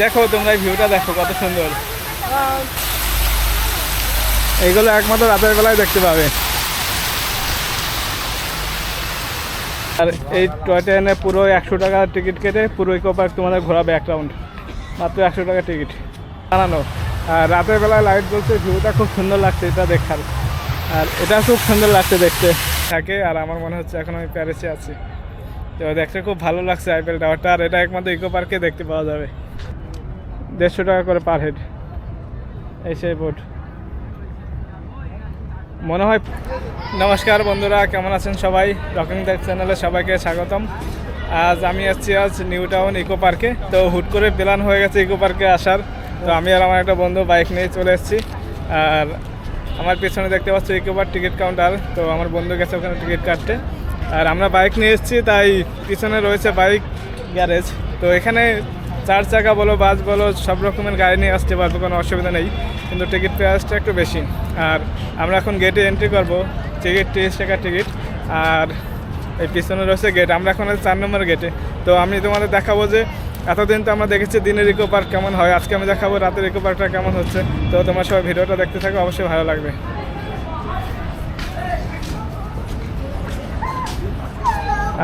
দেখো তোমরা এই ভিউটা দেখো কত সুন্দর। এইগুলো একমাত্র রাতের বেলায় দেখতে পাবে। আর এই টয় ট্রেনে পুরো একশো টাকা টিকিট কেটে পুরো ইকো পার্ক তোমাদের ঘোরাবে এক রাউন্ড মাত্র একশো টাকা টিকিট বানানো আর রাতের বেলায় লাইট জ্বলছে ভিউটা খুব সুন্দর লাগছে এটা দেখার। আর এটা খুব সুন্দর লাগছে দেখতে। থাকে, আর আমার মনে হচ্ছে এখন আমি প্যারিসে আছি। তো দেখতে খুব ভালো লাগছে আইপিএল টাওয়ারটা, আর এটা একমাত্র ইকো পার্কে দেখতে পাওয়া যাবে। দেড়শো টাকা করে পার হেড এই সেই বোট মনে হয় নমস্কার বন্ধুরা, কেমন আছেন সবাই? রকিং দ্যাক চ্যানেলে সবাইকে স্বাগতম। আজ আমি আসছি আজ নিউ টাউন ইকো পার্কে তো হুট করে প্ল্যান হয়ে গেছে ইকো পার্কে আসার। তো আমি আর আমার একটা বন্ধু বাইক নিয়ে চলে এসেছি। আর আমার পেছনে দেখতে পাচ্ছি ইকো পার্ক টিকিট কাউন্টার তো আমার বন্ধু গেছে ওখানে টিকিট কাটতে। আর আমরা বাইক নিয়ে এসেছি, তাই পিছনে রয়েছে বাইক গ্যারেজ তো এখানে চার চাকা বলো, বাস বলো, সব রকমের গাড়ি নিয়ে আসতে পারব, কোনো অসুবিধা নেই। কিন্তু টিকিট প্রাইসটা একটু বেশি। আর আমরা এখন গেটে এন্ট্রি করব টিকিট তিরিশ টাকা টিকিট আর এই পিছনে রয়েছে গেট আমরা এখন আছি চার নম্বর গেটে তো আমি তোমাদের দেখাবো যে এতদিন তো আমরা দেখেছি দিনের ইকো পার্ক কেমন হয়, আজকে আমি দেখাবো রাতের ইকো পার্কটা কেমন হচ্ছে। তো তোমার সবাই ভিডিওটা দেখতে থাকো, অবশ্যই ভালো লাগবে।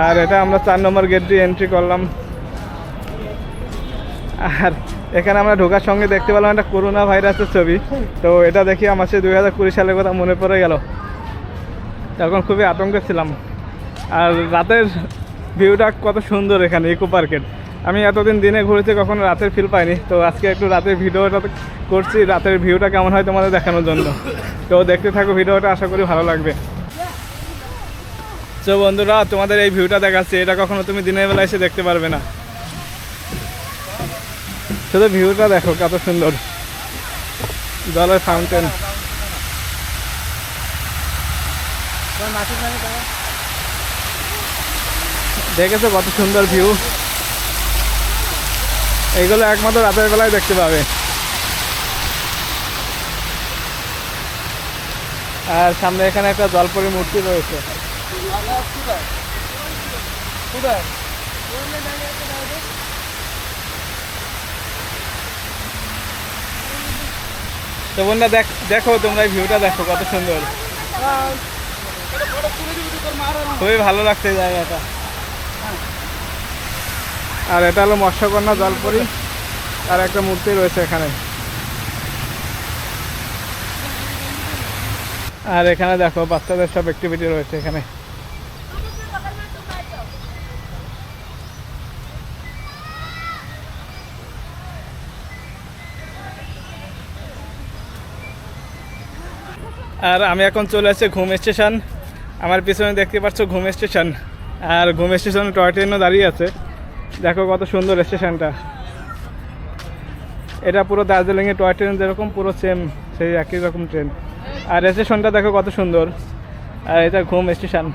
আর এটা আমরা চার নম্বর গেট দিয়ে এন্ট্রি করলাম। আর এখানে আমরা ঢোকার সঙ্গে দেখতে পেলাম একটা করোনা ভাইরাসের ছবি। তো এটা দেখি আমার সে দুই হাজার কুড়ি সালের কথা মনে পড়ে গেল। তখন খুবই আতঙ্কে ছিলাম। আর রাতের ভিউটা কত সুন্দর এখানে, ইকো পার্কের। আমি এতদিন দিনে ঘুরেছি, কখনো রাতের ফিল পাইনি। তো আজকে একটু রাতের ভিডিওটা করছি, রাতের ভিউটা কেমন হয় তোমাদের দেখানোর জন্য। তো দেখতে থাকো, ভিডিওটা আশা করি ভালো লাগবে। তো বন্ধুরা, তোমাদের এই ভিউটা দেখাচ্ছি, এটা কখনো তুমি দিনের বেলা এসে দেখতে পারবে না। শুধু ভিউটা দেখো, কত সুন্দর। জলের ফাউন্টেন দেখেছ কত সুন্দর ভিউ এইগুলো একমাত্র রাতের বেলায় দেখতে পাবে। আর সামনে এখানে একটা জলপরি মূর্তি রয়েছে। তো বন্ধুরা দেখ, দেখো তোমরা এই ভিউটা দেখো কত সুন্দর। খুবই ভালো লাগছে জায়গাটা। আর এটা হলো মৎস্যকন্যা জলপরি, আর একটা মূর্তি রয়েছে এখানে। আর এখানে দেখো বাচ্চাদের সব অ্যাক্টিভিটি রয়েছে এখানে। আর আমি এখন চলে আসছি ঘুম স্টেশন। আমার পিছনে দেখতে পাচ্ছ ঘুম স্টেশন। আর ঘুম স্টেশনে টয় ট্রেনও দাঁড়িয়ে আছে। দেখো কত সুন্দর স্টেশনটা। এটা পুরো দার্জিলিংয়ে টয় ট্রেন, যেরকম পুরো সেম সেই একই রকম ট্রেন। আর স্টেশনটা দেখো কত সুন্দর। আর এটা ঘুম স্টেশন।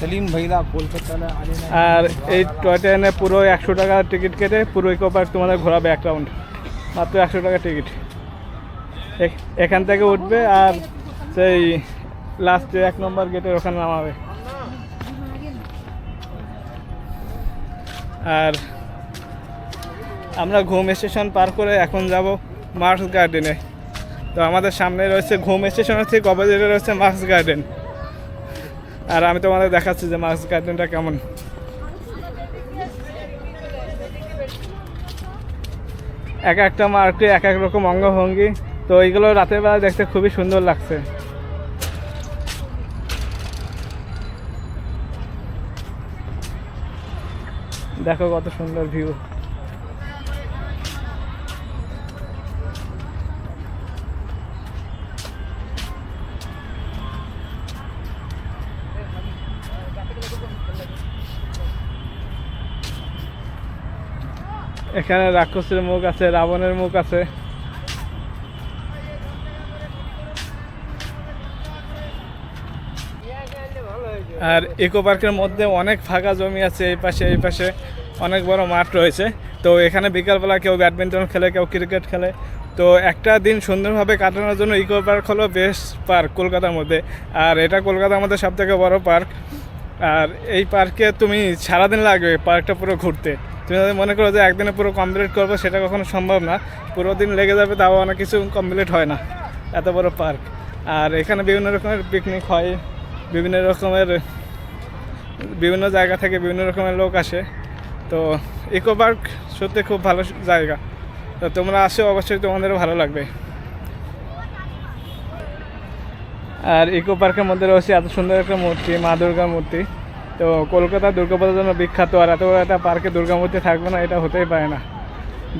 সেলিম ভাইরা আর এই টয় ট্রেনে পুরো একশো টাকা টিকিট কেটে পুরো ইকো পার্ক তোমাদের ঘোরাবে এক রাউন্ড মাত্র একশো টাকা টিকিট এখান থেকে উঠবে আর সেই লাস্টে এক নম্বর গেটের ওখানে নামাবে। আর আমরা ঘুম স্টেশন পার করে এখন যাব মার্স গার্ডেনে তো আমাদের সামনে রয়েছে ঘুম স্টেশনের ঠিক অপোজিটে রয়েছে মার্স গার্ডেন আর আমি তোমাদের দেখাচ্ছি যে মার্কস গার্ডেনটা কেমন। এক একটা মার্কে এক এক রকম অঙ্গভঙ্গি। তো এইগুলো রাতের বেলা দেখতে খুবই সুন্দর লাগছে। দেখো কত সুন্দর ভিউ এখানে রাক্ষসের মুখ আছে, রাবণের মুখ আছে। আর ইকো পার্কের মধ্যে অনেক ফাঁকা জমি আছে, এই পাশে এই পাশে অনেক বড় মাঠ রয়েছে। তো এখানে বিকালবেলা কেউ ব্যাডমিন্টন খেলে, কেউ ক্রিকেট খেলে। তো একটা দিন সুন্দরভাবে কাটানোর জন্য ইকো পার্ক হলো বেস্ট পার্ক কলকাতার মধ্যে। আর এটা কলকাতার মধ্যে সব থেকে বড় পার্ক আর এই পার্কে তুমি সারাদিন লাগবে পার্কটা পুরো ঘুরতে। তুমি যদি মনে করো যে একদিনে পুরো কমপ্লিট করব, সেটা কখনো সম্ভব না। পুরো দিন লেগে যাবে, তাও অনেক কিছু কমপ্লিট হয় না। এত বড় পার্ক আর এখানে বিভিন্ন রকমের পিকনিক হয়, বিভিন্ন রকমের, বিভিন্ন জায়গা থেকে বিভিন্ন রকমের লোক আসে। তো ইকো পার্ক সত্যি খুব ভালো জায়গা। তো তোমরা আসো, অবশ্যই তোমাদেরও ভালো লাগবে। আর ইকো পার্কের মধ্যে রয়েছে এত সুন্দর একটা মূর্তি, মা দুর্গার মূর্তি। তো কলকাতা দুর্গাপূজার জন্য বিখ্যাত, আর এত একটা পার্কে দুর্গা মূর্তি থাকবে না, এটা হতেই পারে না।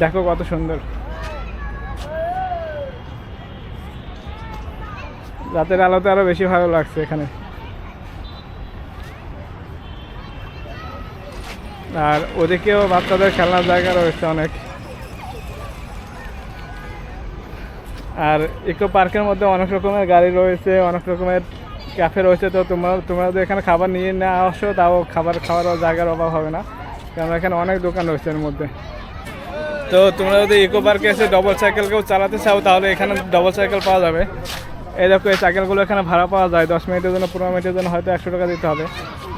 দেখো কত সুন্দর। রাতের আলোতে আরও বেশি ভালো লাগছে এখানে। আর ওদিকেও বাচ্চাদের খেলনার জায়গা রয়েছে অনেক। আর ইকো পার্কের মধ্যে অনেক রকমের গাড়ি রয়েছে, অনেক রকমের ক্যাফে রয়েছে, তো তোমরা তোমরা যদি এখানে খাবার নিয়ে না আসো, তাও খাবার খাওয়ার জায়গার অভাব হবে না। কারণ এখানে অনেক দোকান রয়েছে এর মধ্যে। তো তোমরা যদি ইকো পার্কে এসে ডবল সাইকেল কেউ চালাতে চাও, তাহলে এখানে ডবল সাইকেল পাওয়া যাবে। এই দেখো, এই সাইকেলগুলো এখানে ভাড়া পাওয়া যায়, দশ মিনিটের জন্য, পনেরো মিনিটের জন্য হয়তো একশো টাকা দিতে হবে।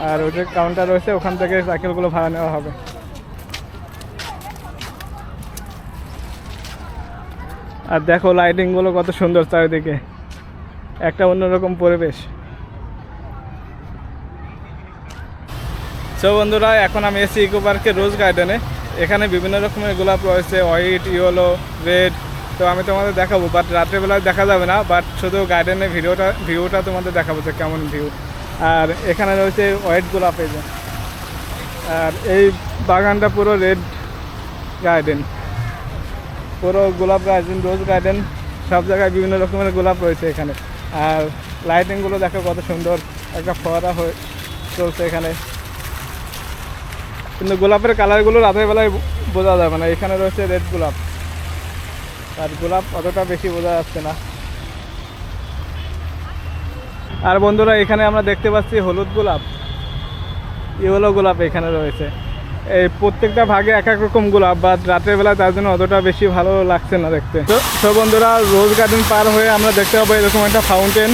আর ওই যে কাউন্টার রয়েছে, ওখান থেকে সাইকেলগুলো ভাড়া নেওয়া হবে। আর দেখো লাইটিংগুলো কত সুন্দর চারিদিকে। একটা অন্যরকম পরিবেশ। সো বন্ধুরা, এখন আমি এসেছি ইকো পার্কের রোজ গার্ডেনে এখানে বিভিন্ন রকমের গোলাপ রয়েছে হোয়াইট ইয়েলো রেড তো আমি তোমাদের দেখাবো বাট রাত্রেবেলায় দেখা যাবে না। বাট শুধু গার্ডেনের ভিডিওটা ভিউটা তোমাদের দেখাবো যে কেমন ভিউ আর এখানে রয়েছে হোয়াইট গোলাপ এই যে। আর এই বাগানটা পুরো রেড গার্ডেন পুরো গোলাপ গার্ডেন রোজ গার্ডেন সব জায়গায় বিভিন্ন রকমের গোলাপ রয়েছে এখানে। আর লাইটিংগুলো দেখো কত সুন্দর। একটা ফোয়ারা হয়ে চলছে এখানে। কিন্তু গোলাপের কালারগুলো রাতের বেলায় বোঝা যাবে না এখানে রয়েছে রেড গোলাপ। আর গোলাপ অতটা বেশি বোঝা যাচ্ছে না। আর বন্ধুরা, এখানে আমরা দেখতে পাচ্ছি হলুদ গোলাপ। ইয়েলো গোলাপ এখানে রয়েছে। এই প্রত্যেকটা ভাগে এক এক রকম গোলাপ বা রাতের বেলা তার জন্য অতটা বেশি ভালো লাগছে না দেখতে। তো বন্ধুরা রোজ গার্ডেন পার হয়ে আমরা দেখতে পাবো এরকম একটা ফাউন্টেন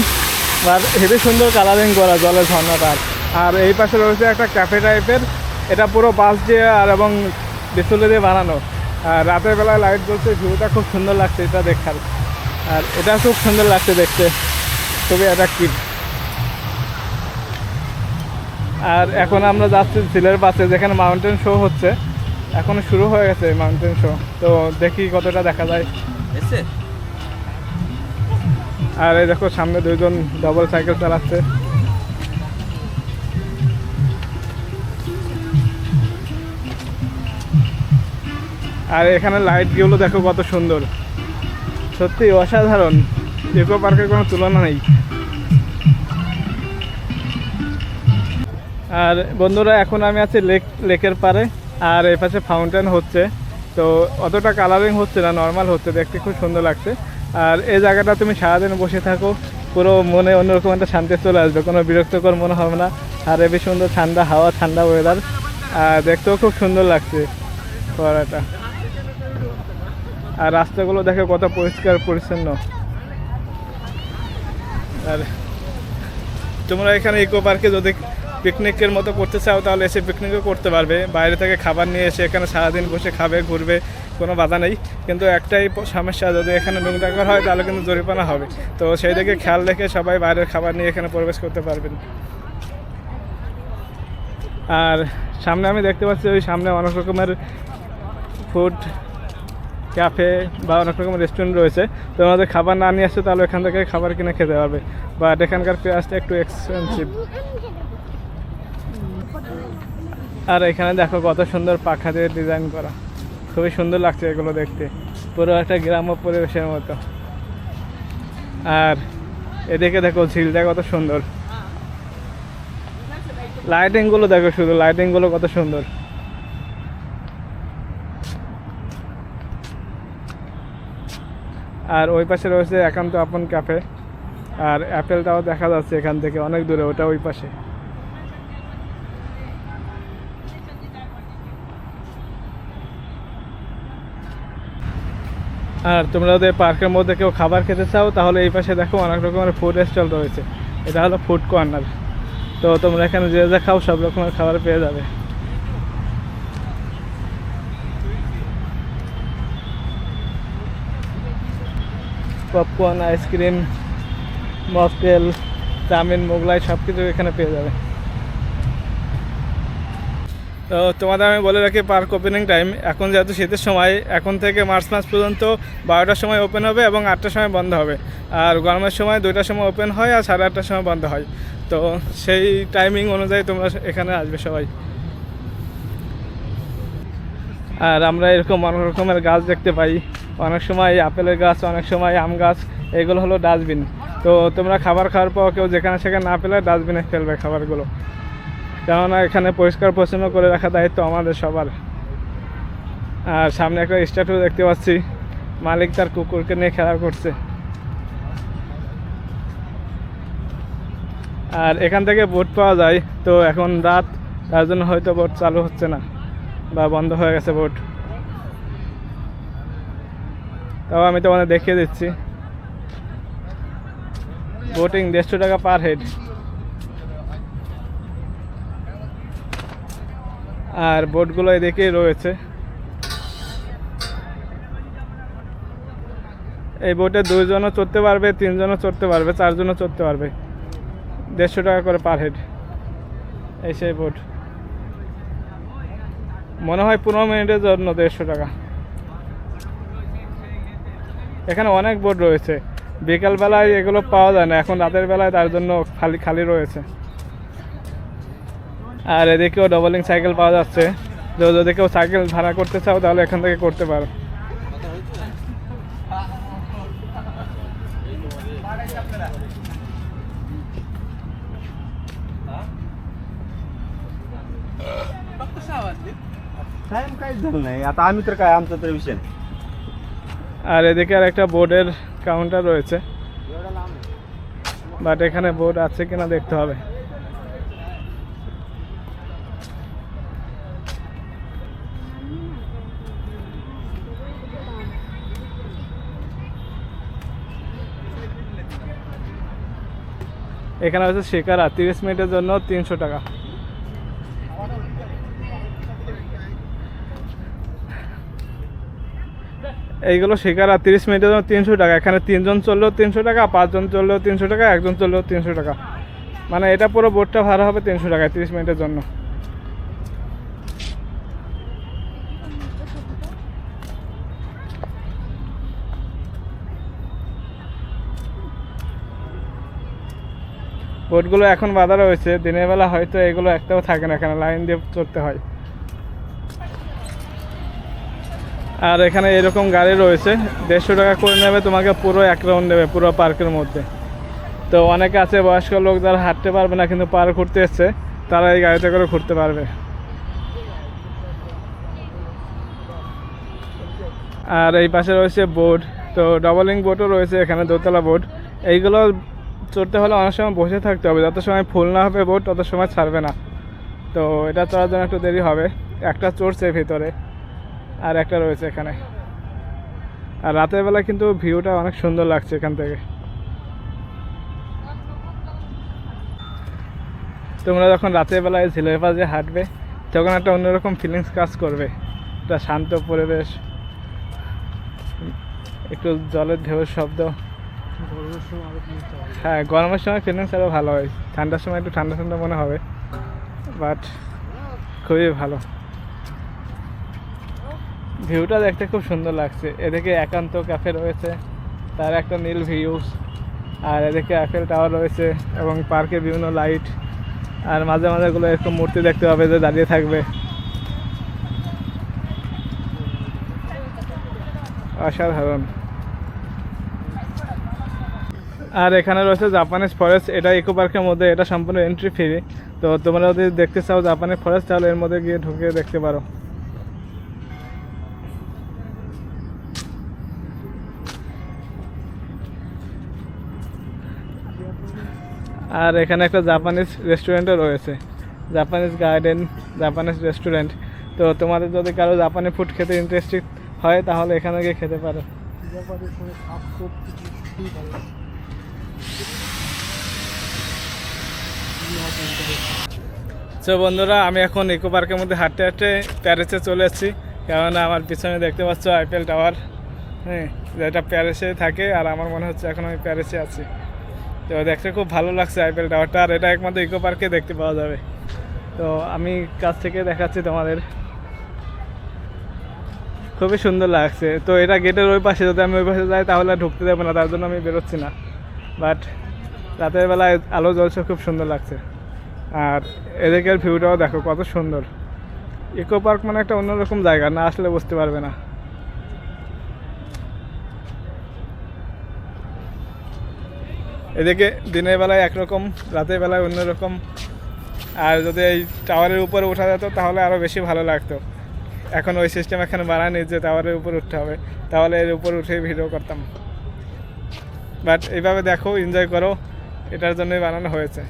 আর হেবি সুন্দর কালারিং করা জলের ঝর্ণাটার আর এই পাশে রয়েছে একটা ক্যাফে টাইপের এটা পুরো বাঁশ দিয়ে আর এবং ডিসপ্লে দিয়ে বানানো। আর রাতের বেলায় লাইট জ্বলছে ভিউটা খুব সুন্দর লাগছে এটা দেখার। আর এটা খুব সুন্দর লাগছে দেখতে। খুবই অ্যাট্রাকটিভ আর এখন আমরা যাচ্ছি ঝিলের পাশে যেখানে মাউন্টেন শো হচ্ছে। এখন শুরু হয়ে গেছে মাউন্টেন শো তো দেখি কতটা দেখা যায়। আর এই দেখো সামনে দুইজন ডবল সাইকেল চালাচ্ছে। আর এখানে লাইটগুলো দেখো কত সুন্দর। সত্যি অসাধারণ। ইকো পার্কের কোনো তুলনা নেই। আর বন্ধুরা, এখন আমি আছি লেক লেকের পারে আর এই পাশে ফাউন্টেন হচ্ছে। তো অতটা কালারিং হচ্ছে না নর্মাল হচ্ছে, দেখতে খুব সুন্দর লাগছে। আর এই জায়গাটা তুমি সারাদিন বসে থাকো, পুরো মনে অন্যরকম একটা শান্তি চলে আসবে। কোনো বিরক্তকর মনে হবে না। আর হেবি সুন্দর ঠান্ডা, হাওয়া, ঠান্ডা ওয়েদার আর দেখতেও খুব সুন্দর লাগছে। ফোয়ারাটা আর রাস্তাগুলো দেখে কত পরিষ্কার, পরিচ্ছন্ন। আর তোমরা এখানে ইকো পার্কে যদি পিকনিকের মতো করতে চাও, তাহলে এসে পিকনিকও করতে পারবে। বাইরে থেকে খাবার নিয়ে এসে এখানে সারাদিন বসে খাবে, ঘুরবে, কোনো বাধা নেই। কিন্তু একটাই সমস্যা, যদি এখানে নোংরা করা হয়, তাহলে কিন্তু জরিমানা হবে। তো সেই দিকে খেয়াল রেখে সবাই বাইরের খাবার নিয়ে এখানে প্রবেশ করতে পারবেন। আর সামনে আমি দেখতে পাচ্ছি, ওই সামনে অনেক রকমের ফুড ক্যাফে বা অনেক রকমের রেস্টুরেন্ট রয়েছে, তো আমাদের খাবার না নিয়ে আসছে তাহলে এখান থেকে খাবার কিনে খেতে পারবে। বাট এখানকার পেঁয়াজটা একটু এক্সপেন্সিভ আর এখানে দেখো কত সুন্দর পাখা দিয়ে ডিজাইন করা। খুবই সুন্দর লাগছে এগুলো দেখতে। পুরো একটা গ্রাম্য পরিবেশের মতো। আর এদিকে দেখো ঝিলটা কত সুন্দর। লাইটিংগুলো দেখো শুধু লাইটিংগুলো কত সুন্দর। আর ওই পাশে রয়েছে একান্ত আপন ক্যাফে আর অ্যাপেলটাও দেখা যাচ্ছে এখান থেকে অনেক দূরে, ওটা ওই পাশে। আর তোমরা যদি পার্কের মধ্যে কেউ খাবার খেতে চাও, তাহলে এই পাশে দেখো অনেক রকমের ফুড স্টল রয়েছে। এটা হলো ফুড কর্নার তো তোমরা এখানে যে যা খাও, সব রকমের খাবার পেয়ে যাবে। Popcorn ice cream mocktail chow mein Mughlai সব কিছু এখানে পেয়ে যাবে। তো তোমাদের আমি বলে রাখি পার্ক ওপেনিং টাইম এখন যেহেতু শীতের সময়, এখন থেকে মার্চ মাস পর্যন্ত বারোটার সময় ওপেন হবে এবং আটটার সময় বন্ধ হবে। আর গরমের সময় দুইটার সময় ওপেন হয় আর সাড়ে আটটার সময় বন্ধ হয়। তো সেই টাইমিং অনুযায়ী তোমরা এখানে আসবে সবাই। আর আমরা এরকম অনেক রকমের গাছ দেখতে পাই। অনেক সময় আপেলের গাছ, অনেক সময় আম গাছ, এগুলো হলো ডাস্টবিন। তো তোমরা খাবার খাওয়ার পর কেউ যেখানে সেখানে না পেলে ডাস্টবিনে ফেলবে খাবারগুলো। কেননা এখানে পরিষ্কার পরিচ্ছন্ন করে রাখা দায়িত্ব আমাদের সবার। আর সামনে একটা স্ট্যাটু দেখতে পাচ্ছি। মালিক তার কুকুরকে নিয়ে খেলা করছে। আর এখান থেকে বোট পাওয়া যায়। তো এখন রাত, তার জন্য হয়তো বোট চালু হচ্ছে না। বা বন্ধ হয়ে গেছে বোট তাও আমি তোমাদের দেখিয়ে দিচ্ছি। বোটিং দেড়শো টাকা পার হেড আর বোটগুলো এদিকেই রয়েছে। এই বোটে দুইজনও চড়তে পারবে, তিনজনও চড়তে পারবে, চারজনও চড়তে পারবে। দেড়শো টাকা করে পার হেড এই সেই বোট মনে হয় পনেরো মিনিটের জন্য দেড়শো টাকা। এখানে অনেক বোট রয়েছে বিকালবেলায় এগুলো পাওয়া যায় না এখন রাতের বেলায় তার জন্য খালি খালি রয়েছে আর এদিকেও ডবলিং সাইকেল পাওয়া যাচ্ছে তো যদি কেউ সাইকেল ভাড়া করতে চাও তাহলে এখান থেকে করতে পারো टाइम काहीच झालं नाही आता आम्ही तर काय आमचा तर विषय नाही আর এদিকে আর একটা বোর্ডের কাউন্টার রয়েছে। বাট এখানে বোর্ড আছে কিনা দেখতে হবে। এখানে হচ্ছে শিকারা তিরিশ মিনিটের জন্য তিনশো টাকা। এইগুলো শিকার আর তিরিশ মিনিটের জন্য তিনশো টাকা। এখানে তিনজন চললেও তিনশো টাকা, পাঁচজন চললেও তিনশো টাকা, একজন চললেও তিনশো টাকা। মানে এটা পুরো বোটটা ভাড়া হবে তিনশো টাকা তিরিশ মিনিটের জন্য। বোটগুলো এখন বাধা রয়েছে। দিনের বেলা হয়তো এগুলো একটাও থাকে না, এখানে লাইন দিয়ে চড়তে হয়। আর এখানে এরকম গাড়ি রয়েছে। দেড়শো টাকা করে নেবে, তোমাকে পুরো এক রাউন্ড নেবে, পুরো পার্কের মধ্যে। তো অনেকে আছে, বয়স্ক লোক যারা হাঁটতে পারবে না, কিন্তু পার্ক ঘুরতে এসছে, তারা এই গাড়িতে করে ঘুরতে পারবে। আর এই পাশে রয়েছে বোর্ড তো ডবলিং বোটও রয়েছে এখানে, দোতলা বোর্ড এইগুলো চড়তে হলে অনেক সময় বসে থাকতে হবে। যত সময় ফুল না হবে বোট তত সময় ছাড়বে না। তো এটা চড়ার জন্য একটু দেরি হবে। একটা চড়ছে ভিতরে। আর একটা রয়েছে এখানে। আর রাতের বেলা কিন্তু ভিউটা অনেক সুন্দর লাগছে এখান থেকে। তোমরা যখন রাতের বেলায় ঝিলের পাশে হাঁটবে, তখন একটা অন্যরকম ফিলিংস কাজ করবে। একটা শান্ত পরিবেশ, একটু জলের ঢেউয়ের শব্দ। হ্যাঁ গরমের সময় ফিলিংস আরও ভালো হয়। ঠান্ডার সময় একটু ঠান্ডা ঠান্ডা মনে হবে বাট খুবই ভালো। ভিউটা দেখতে খুব সুন্দর লাগছে। এদিকে একান্ত ক্যাফে রয়েছে, তার একটা নীল ভিউস আর এদিকে অ্যাফেল টাওয়ার রয়েছে এবং পার্কে বিভিন্ন লাইট আর মাঝে মাঝে গুলো এরকম মূর্তি দেখতে পাবে যে দাঁড়িয়ে থাকবে। অসাধারণ। আর এখানে রয়েছে জাপানিজ ফরেস্ট এটা ইকো পার্কের মধ্যে, এটা সম্পূর্ণ এন্ট্রি ফ্রি তো তোমরা যদি দেখতে চাও জাপানিজ ফরেস্ট তাহলে এর মধ্যে গিয়ে ঢুকে দেখতে পারো। আর এখানে একটা জাপানিজ রেস্টুরেন্টও রয়েছে। জাপানিজ গার্ডেন জাপানিজ রেস্টুরেন্ট তো তোমাদের যদি কারও জাপানি ফুড খেতে ইন্টারেস্টেড হয়, তাহলে এখানে গিয়ে খেতে পারো। তো বন্ধুরা, আমি এখন ইকো পার্কের মধ্যে হাঁটতে হাঁটতে প্যারিসে চলে এসেছি। কেননা আমার পিছনে দেখতে পাচ্ছ আইপিএল টাওয়ার হ্যাঁ যেটা প্যারিসে থাকে, আর আমার মনে হচ্ছে এখন আমি প্যারিসে আছি। তো দেখতে খুব ভালো লাগছে আইপিএল টাওয়ারটা, আর এটা একমাত্র ইকো পার্কে দেখতে পাওয়া যাবে। তো আমি কাছ থেকে দেখাচ্ছি তোমাদের। খুবই সুন্দর লাগছে। তো এটা গেটের ওই পাশে, যদি আমি ওই পাশে যাই, তাহলে ঢুকতে দেবো না, তার জন্য আমি বেরোচ্ছি না। বাট রাতের বেলায় আলো জ্বলছে, খুব সুন্দর লাগছে। আর এদিকের ভিউটাও দেখো, কত সুন্দর। ইকো পার্ক মানে একটা অন্যরকম জায়গা, না আসলে বুঝতে পারবে না। এদিকে দিনের বেলায় একরকম, রাতের বেলায় অন্যরকম। আর যদি এই টাওয়ারের উপরে উঠা যেত, তাহলে আরও বেশি ভালো লাগতো। এখন ওই সিস্টেম এখানে বানানি যে টাওয়ারের উপর উঠতে হবে। তাহলে এর উপর উঠে ভিডিও করতাম। বাট এইভাবে দেখো এনজয় করো। এটার জন্যই বানানো হয়েছে।